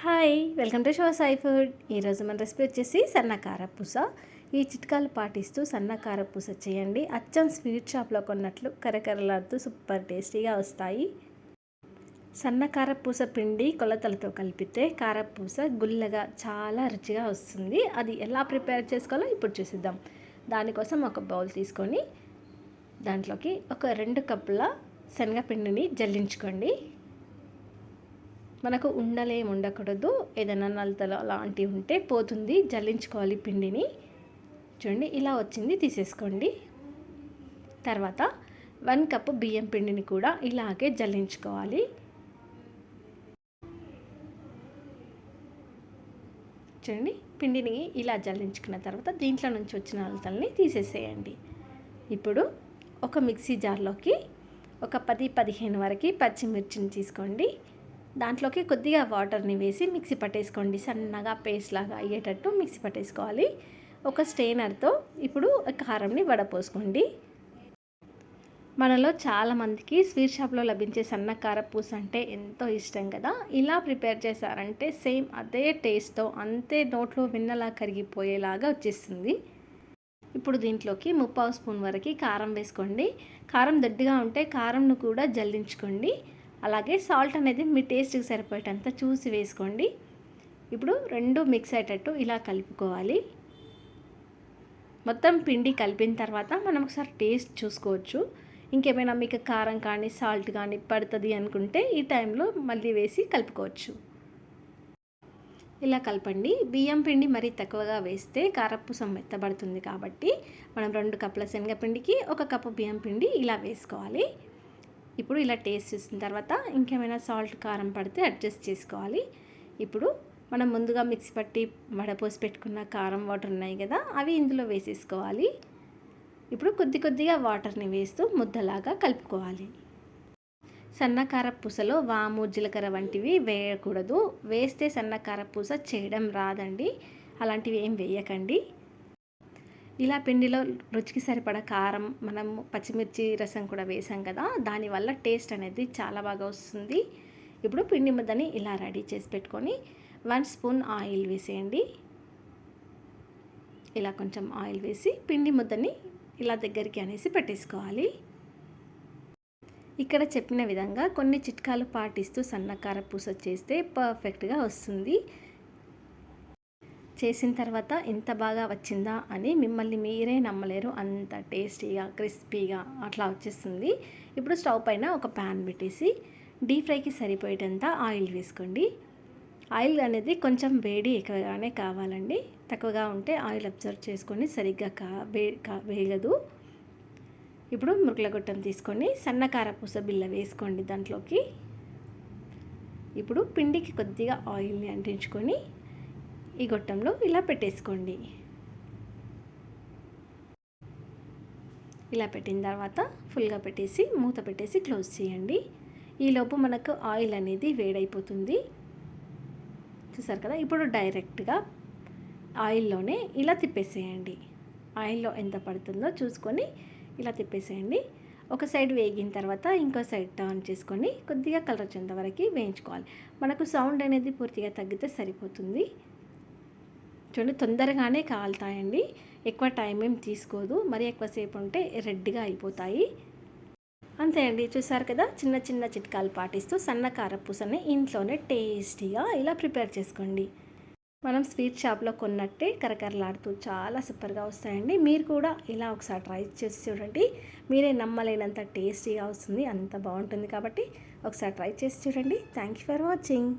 Hi welcome to show Sai food. ఈరోజు మన recipe వచ్చేసి సన్నకార పూస. ఈ చిట్కాలు పాటిస్తూ సన్నకార పూస చేయండి. అచ్చం స్వీట్ షాప్లో కొన్నట్లు కరకరలాడుతూ సూపర్ టేస్టీగా వస్తాయి. సన్నకార పూస పిండి కొలతలతో కలిపితే కారపూస గుల్లగా చాలా రుచిగా వస్తుంది. అది ఎలా ప్రిపేర్ చేసుకోవాలో ఇప్పుడు చూసిద్దాం. దానికోసం ఒక బౌల్ తీసుకొని దాంట్లోకి ఒక రెండు కప్పుల శనగపిండిని జల్లించుకోండి. మనకు ఉండలేం ఉండకూడదు. ఏదైనా నలతలు అలాంటివి ఉంటే పోతుంది జల్లించుకోవాలి పిండిని. చూడండి ఇలా వచ్చింది తీసేసుకోండి. తర్వాత వన్ కప్పు బియ్యం పిండిని కూడా ఇలాగే జల్లించుకోవాలి. చూడండి పిండిని ఇలా జల్లించుకున్న తర్వాత దీంట్లో నుంచి వచ్చిన అలతల్ని తీసేసేయండి. ఇప్పుడు ఒక మిక్సీ జార్లోకి ఒక పది పదిహేను వరకు పచ్చిమిర్చిని తీసుకోండి. దాంట్లోకి కొద్దిగా వాటర్ని వేసి మిక్సీ పట్టేసుకోండి. సన్నగా పేస్ట్ లాగా అయ్యేటట్టు మిక్సీ పట్టేసుకోవాలి. ఒక స్టెయినర్తో ఇప్పుడు కారంని వడపోసుకోండి. మనలో చాలామందికి స్వీట్ షాప్లో లభించే సన్న కారపూస అంటే ఎంతో ఇష్టం కదా. ఇలా ప్రిపేర్ చేశారంటే సేమ్ అదే టేస్ట్తో అంతే నోట్లో విన్నలా కరిగిపోయేలాగా వచ్చేస్తుంది. ఇప్పుడు దీంట్లోకి ముప్పావు స్పూన్ వరకు కారం వేసుకోండి. కారం దొడ్డిగా ఉంటే కారంను కూడా జల్లించుకోండి. అలాగే సాల్ట్ అనేది మీ టేస్ట్కి సరిపోయేటంత చూసి వేసుకోండి. ఇప్పుడు రెండు మిక్స్ అయ్యేటట్టు ఇలా కలుపుకోవాలి. మొత్తం పిండి కలిపిన తర్వాత మనం ఒకసారి టేస్ట్ చూసుకోవచ్చు. ఇంకేమైనా మీకు కారం కానీ సాల్ట్ కానీ పడుతుంది అనుకుంటే ఈ టైంలో మళ్ళీ వేసి కలుపుకోవచ్చు. ఇలా కలపండి. బియ్యం పిండి మరీ తక్కువగా వేస్తే కారపూసం మెత్తబడుతుంది కాబట్టి మనం రెండు కప్పుల శనగపిండికి ఒక కప్పు బియ్యం పిండి ఇలా వేసుకోవాలి. ఇప్పుడు ఇలా టేస్ట్ చేసిన తర్వాత ఇంకేమైనా సాల్ట్ కారం పడితే అడ్జస్ట్ చేసుకోవాలి. ఇప్పుడు మనం ముందుగా మిక్సీ పట్టి వడపోసి పెట్టుకున్న కారం వాటర్ ఉన్నాయి కదా అవి ఇందులో వేసేసుకోవాలి. ఇప్పుడు కొద్ది కొద్దిగా వాటర్ని వేస్తూ ముద్దలాగా కలుపుకోవాలి. సన్నకార పూసలో వాము జీలకర్ర వంటివి వేయకూడదు. వేస్తే సన్నకార పూస చేయడం రాదండి. అలాంటివి ఏం వేయకండి. ఇలా పిండిలో రుచికి సరిపడ కారం మనం పచ్చిమిర్చి రసం కూడా వేసాం కదా దానివల్ల టేస్ట్ అనేది చాలా బాగా వస్తుంది. ఇప్పుడు పిండి ముద్దని ఇలా రెడీ చేసి పెట్టుకొని వన్ స్పూన్ ఆయిల్ వేసేయండి. ఇలా కొంచెం ఆయిల్ వేసి పిండి ముద్దని ఇలా దగ్గరికి అనేసి పెట్టేసుకోవాలి. ఇక్కడ చెప్పిన విధంగా కొన్ని చిట్కాలు పాటిస్తూ సన్నకార పూస చేస్తే పర్ఫెక్ట్గా వస్తుంది. చేసిన తర్వాత ఎంత బాగా వచ్చిందా అని మిమ్మల్ని మీరే నమ్మలేరు. అంత టేస్టీగా క్రిస్పీగా అట్లా వచ్చేస్తుంది. ఇప్పుడు స్టవ్ పైన ఒక ప్యాన్ పెట్టేసి డీప్ ఫ్రైకి సరిపోయేటంత ఆయిల్ వేసుకోండి. ఆయిల్ అనేది కొంచెం వేడి ఎక్కువగానే కావాలండి. తక్కువగా ఉంటే ఆయిల్ అబ్జర్వ్ చేసుకొని సరిగ్గా కా వే కా వేయదు ఇప్పుడు మురుకుల తీసుకొని సన్నకార పూస బిల్ల వేసుకోండి దాంట్లోకి. ఇప్పుడు పిండికి కొద్దిగా ఆయిల్ని అంటించుకొని ఈ గొట్టంలో ఇలా పెట్టేసుకోండి. ఇలా పెట్టిన తర్వాత ఫుల్గా పెట్టేసి మూత పెట్టేసి క్లోజ్ చేయండి. ఈలోపు మనకు ఆయిల్ అనేది వేడైపోతుంది. చూసారు కదా? ఇప్పుడు డైరెక్ట్గా ఆయిల్లోనే ఇలా తిప్పేసేయండి. ఆయిల్లో ఎంత పడుతుందో చూసుకొని ఇలా తిప్పేసేయండి. ఒక సైడ్ వేగిన తర్వాత ఇంకో సైడ్ టర్న్ చేసుకొని కొద్దిగా కలర్ వచ్చేంత వరకు వేయించుకోవాలి. మనకు సౌండ్ అనేది పూర్తిగా తగ్గితే సరిపోతుంది. చూడండి తొందరగానే కాలుతాయండి. ఎక్కువ టైం ఏం తీసుకోదు. మరి ఎక్కువసేపు ఉంటే రెడ్గా అయిపోతాయి. అంతే అండి. చూసారు కదా చిన్న చిన్న చిట్కాలు పాటిస్తూ సన్న కారపూసని ఇంట్లోనే టేస్టీగా ఇలా ప్రిపేర్ చేసుకోండి. మనం స్వీట్ షాప్లో కొన్నట్టే కరకరలాడుతూ చాలా సూపర్గా వస్తాయండి. మీరు కూడా ఇలా ఒకసారి ట్రై చేసి చూడండి. మీరే నమ్మలేనంత టేస్టీగా వస్తుంది అంత బాగుంటుంది కాబట్టి ఒకసారి ట్రై చేసి చూడండి. Thank you for watching.